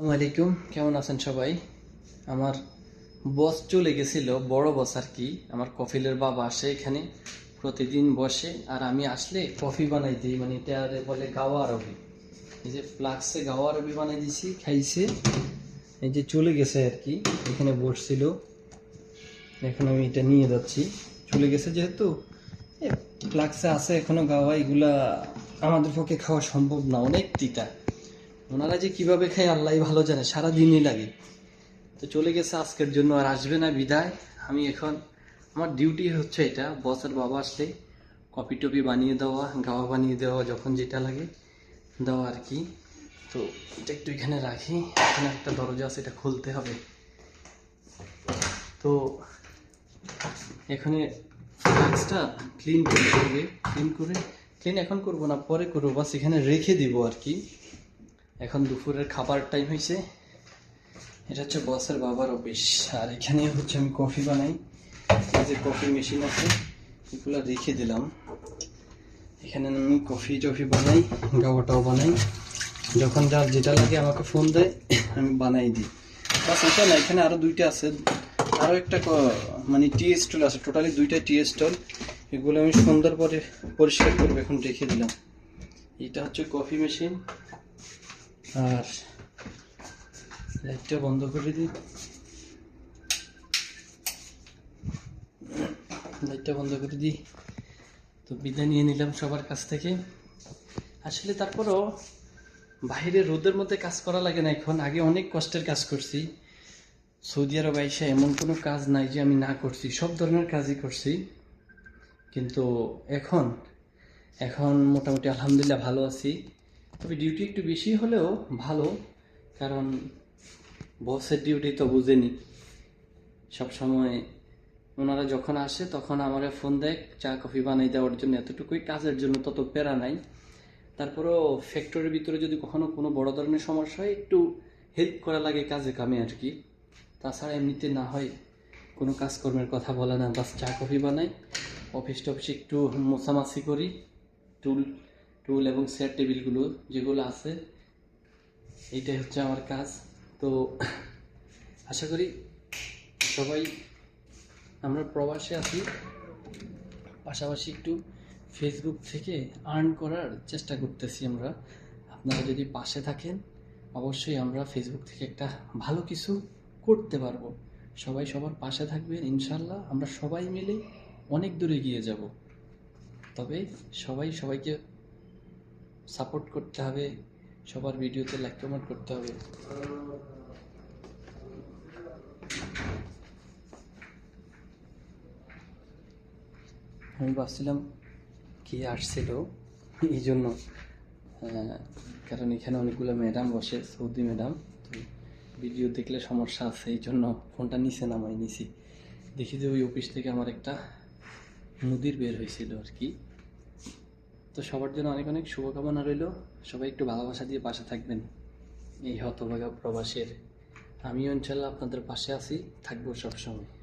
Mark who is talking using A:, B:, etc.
A: আসসালামু আলাইকুম, কেমন আছেন সবাই? আমার বস চলে গেছিল, বড় বস আর কি। আমার কফিলের বাবা আসে এখানে, প্রতিদিন বসে। আর আমি আসলে কফি বানাই দিই মানে এটা বলে গাওয়া আরবি। এই যে ফ্লাক্সে গাওয়া আরবি বানাই দিছি, খাইছে। এই যে চলে গেছে আর কি, এখানে বসছিল। এখন আমি এটা নিয়ে যাচ্ছি। চলে গেছে যেহেতু ফ্লাক্সে আছে এখনও গাওয়া, এগুলা আমাদের পক্ষে খাওয়া সম্ভব না অনেক তিতা ওনারা যে কীভাবে খায় আল্লাহ ভালো জানে সারা দিনই লাগে। তো চলে গেছে আজকের জন্য আর আসবে না বিদায়। আমি এখন, আমার ডিউটি হচ্ছে এটা বসের বাবা আসলে কপি টপি বানিয়ে দেওয়া, গাওয়া বানিয়ে দেওয়া, যখন যেটা লাগে দেওয়া আর কি। তো এটা একটু এখানে রাখি, এখানে একটা দরজা আছে, এটা খুলতে হবে। তো এখানে ফ্লাক্সটা ক্লিন হবে ক্লিন করে ক্লিন এখন করব না, পরে করব, বাস এখানে রেখে দিব আর কি। এখন দুপুরের খাবার টাইম হয়েছে এটা হচ্ছে বসের বাবার অফিস আর এখানে হচ্ছে আমি কফি বানাই। এই যে কফি মেশিন আছে, এগুলো রেখে দিলাম। এখানে আমি কফি টফি বানাই, গাওয়াটাও বানাই। যখন যার যেটা লাগে আমাকে ফোন দেয়, আমি বানাই দিই। বাস, এটা না, এখানে আরও দুইটা আছে। আরও একটা মানে টি স্টল আছে টোটালি দুইটা টি স্টল এগুলো আমি সুন্দর করে পরিষ্কার করব এখন রেখে দিলাম। এটা হচ্ছে কফি মেশিন আর লাইটটা বন্ধ করে দিই। লাইটটা বন্ধ করে দিই। তো বিদায় নিয়ে নিলাম সবার কাছ থেকে। আসলে তারপরও বাইরে রোদের মধ্যে কাজ করা লাগে না এখন। আগে অনেক কষ্টের কাজ করছি। সৌদি আরব আইসা এমন কোনো কাজ নাই যে আমি না করছি। সব ধরনের কাজই করছি। কিন্তু এখন এখন মোটামুটি আলহামদুলিল্লাহ ভালো আছি। তবে ডিউটি একটু বেশি হলেও ভালো, কারণ বসের ডিউটি তো বুঝেনি। সবসময় ওনারা যখন আসে তখন আমার ফোন দেয়, চা কফি বানাই দেওয়ার জন্য। এতটুকুই কাজের জন্য, তত প্যারা নাই। তারপরেও ফ্যাক্টরির ভিতরে যদি কখনো কোনো বড় ধরনের সমস্যা হয়, একটু হেল্প করা লাগে কাজে কামে আর কি। তাছাড়া এমনিতে না হয় কোনো কাজকর্মের কথা বলে না। বাস চা কফি বানাই। অফিস টফিস একটু মোছামাছি করি টুল টুল এবং চেয়ার টেবিলগুলো যেগুলো আছে, এইটাই হচ্ছে আমার কাজ। তো আশা করি সবাই, আমরা প্রবাসে আছি। পাশাপাশি একটু ফেসবুক থেকে আর্ন করার চেষ্টা করতেছি আমরা। আপনারা যদি পাশে থাকেন, অবশ্যই আমরা ফেসবুক থেকে একটা ভালো কিছু করতে পারব। সবাই সবার পাশে থাকবেন ইনশাল্লাহ আমরা সবাই মিলে অনেক দূরে গিয়ে যাব। তবে সবাই সবাইকে সাপোর্ট করতে হবে, সবার ভিডিওতে লাইক কমেন্ট করতে হবে। আমি ভাবছিলাম কে আসছিল, এই জন্য কারণ এখানে অনেকগুলো ম্যাডাম বসে, সৌদি ম্যাডাম তো ভিডিও দেখলে সমস্যা আছে, এই জন্য ফোনটা নিচে নামাই নিছি। দেখি যে ওই অফিস থেকে আমার একটা মুদির বের হয়েছিল আর কি। তো সবার জন্য অনেক অনেক শুভকামনা রইল। সবাই একটু ভালোবাসা দিয়ে পাশে থাকবেন। এই হতভাগা প্রবাসের। আমি অঞ্চল আপনাদের পাশে আছি, থাকব সবসময়।